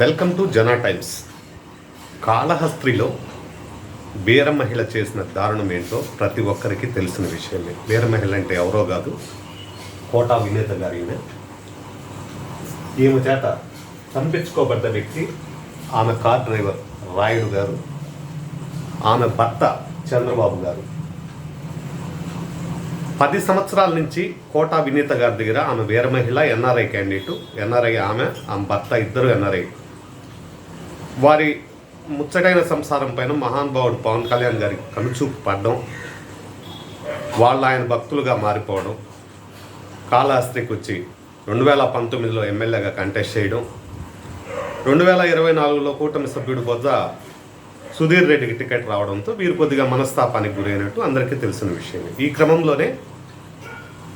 Welcome to Jana Times. కాళహస్త్రిలో బీర మహిళ చేసిన దారుణం ఏంటో ప్రతి ఒక్కరికి తెలిసిన విషయమే. బీర మహిళ అంటే ఎవరో కాదు కోటా వినేత గారి ఈమె. చేత చంపించుకోబడ్డ వ్యక్తి ఆమె కార్ డ్రైవర్ రాయుడు గారు ఆమె భర్త చంద్రబాబు గారు. పది సంవత్సరాల నుంచి కోటా వినీత గారి దగ్గర ఆమె వీరమహిళ ఎన్ఆర్ఐ క్యాండిడేటు ఎన్ఆర్ఐ ఆమె ఆమె భర్త ఇద్దరు ఎన్ఆర్ఐ. వారి ముచ్చటైన సంసారం పైన మహానుభావుడు పవన్ కళ్యాణ్ గారికి కనుచూపు పడడం వాళ్ళు ఆయన భక్తులుగా మారిపోవడం కాళహస్తికి వచ్చి రెండు వేల పంతొమ్మిదిలో ఎమ్మెల్యేగా కంటెస్ట్ చేయడం రెండు వేల ఇరవై నాలుగులో కూటమి సభ్యుడు బొజ్జ సుధీర్ రెడ్డికి టికెట్ రావడంతో వీరు కొద్దిగా మనస్తాపానికి గురైనట్టు అందరికీ తెలిసిన విషయమే ఈ క్రమంలోనే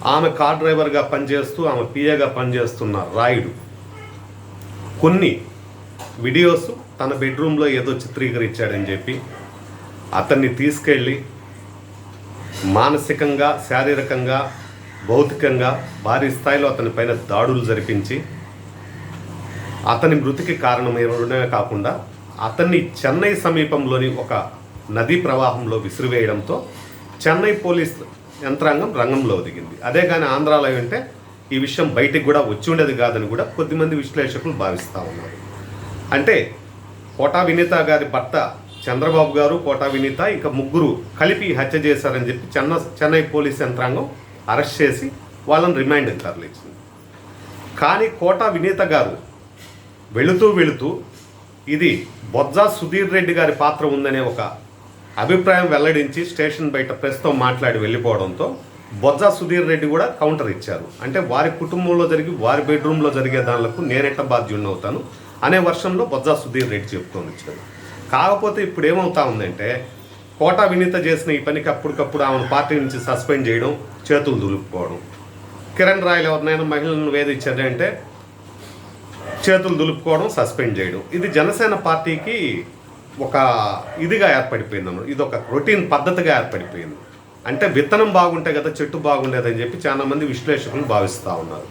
ఆమె కార్ డ్రైవర్గా పనిచేస్తూ ఆమె పిఏగా పనిచేస్తున్న రాయుడు కొన్ని వీడియోస్ తన బెడ్రూమ్లో ఏదో చిత్రీకరించాడని చెప్పి అతన్ని తీసుకెళ్ళి మానసికంగా శారీరకంగా భౌతికంగా భారీ స్థాయిలో అతని పైన దాడులు జరిపించి అతని మృతికి కారణమైనడమే కాకుండా అతన్ని చెన్నై సమీపంలోని ఒక నదీ ప్రవాహంలో విసిరివేయడంతో చెన్నై పోలీస్ యంత్రాంగం రంగంలో దిగింది. అదే కానీ ఆంధ్రాలో ఉంటే ఈ విషయం బయటికి కూడా వచ్చి ఉండేది కాదని కూడా కొద్దిమంది విశ్లేషకులు భావిస్తూ ఉన్నారు. అంటే కోటా వినీత గారి భర్త చంద్రబాబు గారు కోటా వినీత ఇంకా ముగ్గురు కలిపి హత్య చేశారని చెప్పి చెన్న చెన్నై పోలీస్ యంత్రాంగం అరెస్ట్ చేసి వాళ్ళని రిమాండ్ తరలించింది కానీ కోటా వినీత గారు వెళుతూ వెళుతూ ఇది బొజ్జా సుధీర్ రెడ్డి గారి పాత్ర ఉందనే ఒక అభిప్రాయం వెల్లడించి స్టేషన్ బయట ప్రెస్తో మాట్లాడి వెళ్ళిపోవడంతో బొజ్జా సుధీర్ రెడ్డి కూడా కౌంటర్ ఇచ్చారు. అంటే వారి కుటుంబంలో జరిగి వారి బెడ్రూమ్లో జరిగే దానిలకు నేనెట్ట బాధ్యుడిని అవుతాను? అనే వర్షంలో బొజ్జా సుధీర్ రెడ్డి చెప్తూ వచ్చారు కాకపోతే ఇప్పుడు ఏమవుతా ఉందంటే కోటా వినీత చేసిన ఈ పనికి అప్పటికప్పుడు ఆమెను పార్టీ నుంచి సస్పెండ్ చేయడం చేతులు దులుపుకోవడం. కిరణ్ రాయలు ఎవరినైనా మహిళలను వేధించారంటే చేతులు దులుపుకోవడం సస్పెండ్ చేయడం. ఇది జనసేన పార్టీకి ఒక ఇదిగా ఏర్పడిపోయింది అన్నమాట. ఇది ఒక రొటీన్ పద్ధతిగా ఏర్పడిపోయింది. అంటే విత్తనం బాగుంటే కదా చెట్టు బాగుండేదని చెప్పి చాలా మంది విశ్లేషకులు భావిస్తూ ఉన్నారు.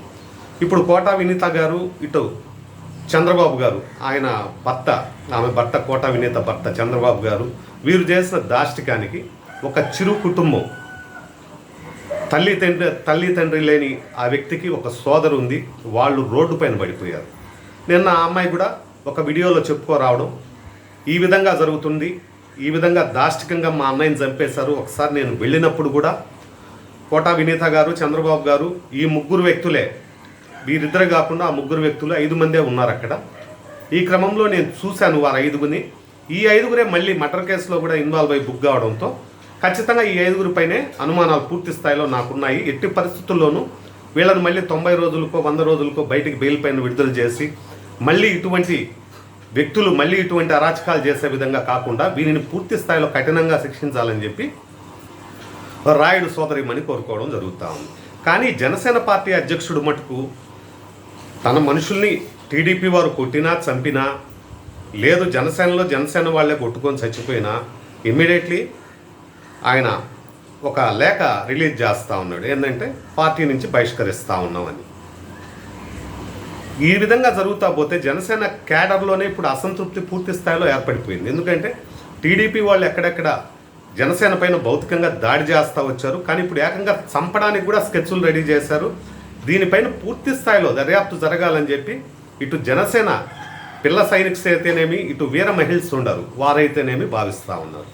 ఇప్పుడు కోటా వినీత గారు ఇటు చంద్రబాబు గారు ఆయన భర్త ఆమె భర్త కోటా వినేత భర్త చంద్రబాబు గారు వీరు చేసిన దాష్టికానికి ఒక చిరు కుటుంబం. తల్లి తండ్రి తల్లి తండ్రి లేని ఆ వ్యక్తికి ఒక సోదరు ఉంది వాళ్ళు రోడ్డు పైన పడిపోయారు. నిన్న ఆ అమ్మాయి కూడా ఒక వీడియోలో చెప్పుకోరావడం ఈ విధంగా జరుగుతుంది ఈ విధంగా దాష్టికంగా మా అన్నయ్యని చంపేశారు ఒకసారి నేను వెళ్ళినప్పుడు కూడా కోటా వినీత గారు చంద్రబాబు గారు ఈ ముగ్గురు వ్యక్తులే వీరిద్దరు కాకుండా ఆ ముగ్గురు వ్యక్తులు ఐదు మందే ఉన్నారు అక్కడ. ఈ క్రమంలో నేను చూశాను వారు ఐదుగురిని. ఈ ఐదుగురే మళ్ళీ మటర్ కేసులో కూడా ఇన్వాల్వ్ అయి బుక్ కావడంతో ఖచ్చితంగా ఈ ఐదుగురిపైనే అనుమానాలు పూర్తి స్థాయిలో నాకున్నాయి. ఎట్టి పరిస్థితుల్లోనూ వీళ్ళని మళ్ళీ తొంభై రోజులకో వంద రోజులకో బయటికి బెయిల్ పైన విడుదల చేసి మళ్ళీ ఇటువంటి వ్యక్తులు మళ్ళీ ఇటువంటి అరాచకాలు చేసే విధంగా కాకుండా వీరిని పూర్తి స్థాయిలో కఠినంగా శిక్షించాలని చెప్పి రాయుడు సోదరిమని కోరుకోవడం జరుగుతూ ఉంది. కానీ జనసేన పార్టీ అధ్యక్షుడు మటుకు తన మనుషుల్ని టీడీపీ వారు కొట్టినా చంపినా లేదు జనసేనలో జనసేన వాళ్ళే కొట్టుకొని చచ్చిపోయినా ఇమ్మీడియట్లీ ఆయన ఒక లేఖ రిలీజ్ చేస్తూ ఉన్నాడు. ఏంటంటే పార్టీ నుంచి బహిష్కరిస్తూ ఉన్నామని. ఈ విధంగా జరుగుతా పోతే జనసేన క్యాడర్లోనే ఇప్పుడు అసంతృప్తి పూర్తి స్థాయిలో ఏర్పడిపోయింది. ఎందుకంటే టీడీపీ వాళ్ళు ఎక్కడెక్కడ జనసేన పైన భౌతికంగా దాడి చేస్తూ వచ్చారు. కానీ ఇప్పుడు ఏకంగా చంపడానికి కూడా స్కెచ్లు రెడీ చేశారు. దీనిపైన పూర్తి స్థాయిలో దర్యాప్తు జరగాలని చెప్పి ఇటు జనసేన పిల్ల సైనిక్స్ అయితేనేమి ఇటు వీర మహిళస్ ఉండరు. వారైతేనేమి భావిస్తూ ఉన్నారు.